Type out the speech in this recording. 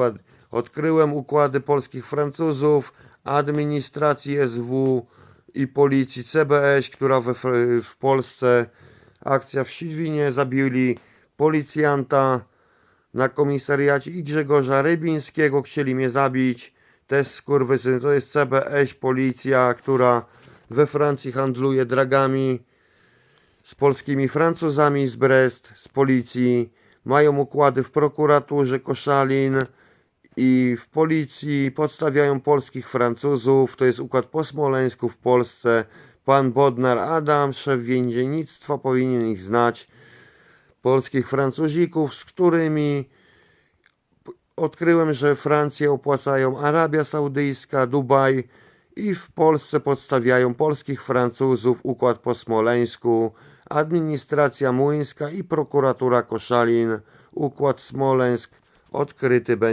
układ, odkryłem układy polskich Francuzów, administracji SW i policji CBS, która we, w Polsce akcja w Sidwinie zabili policjanta na komisariacie i Grzegorza Rybińskiego chcieli mnie zabić. Też skurwysyny. To jest CBS, policja, która we Francji handluje dragami z polskimi Francuzami z Brest, z policji. Mają układy w prokuraturze Koszalin i w policji. Podstawiają polskich Francuzów. To jest układ po Smoleńsku w Polsce. Pan Bodnar Adam, szef więziennictwa, powinien ich znać. Polskich Francuzików, z którymi odkryłem, że Francję opłacają Arabia Saudyjska, Dubaj i w Polsce podstawiają polskich Francuzów, układ po Smoleńsku, administracja młyńska i prokuratura Koszalin, układ Smoleńsk odkryty będzie.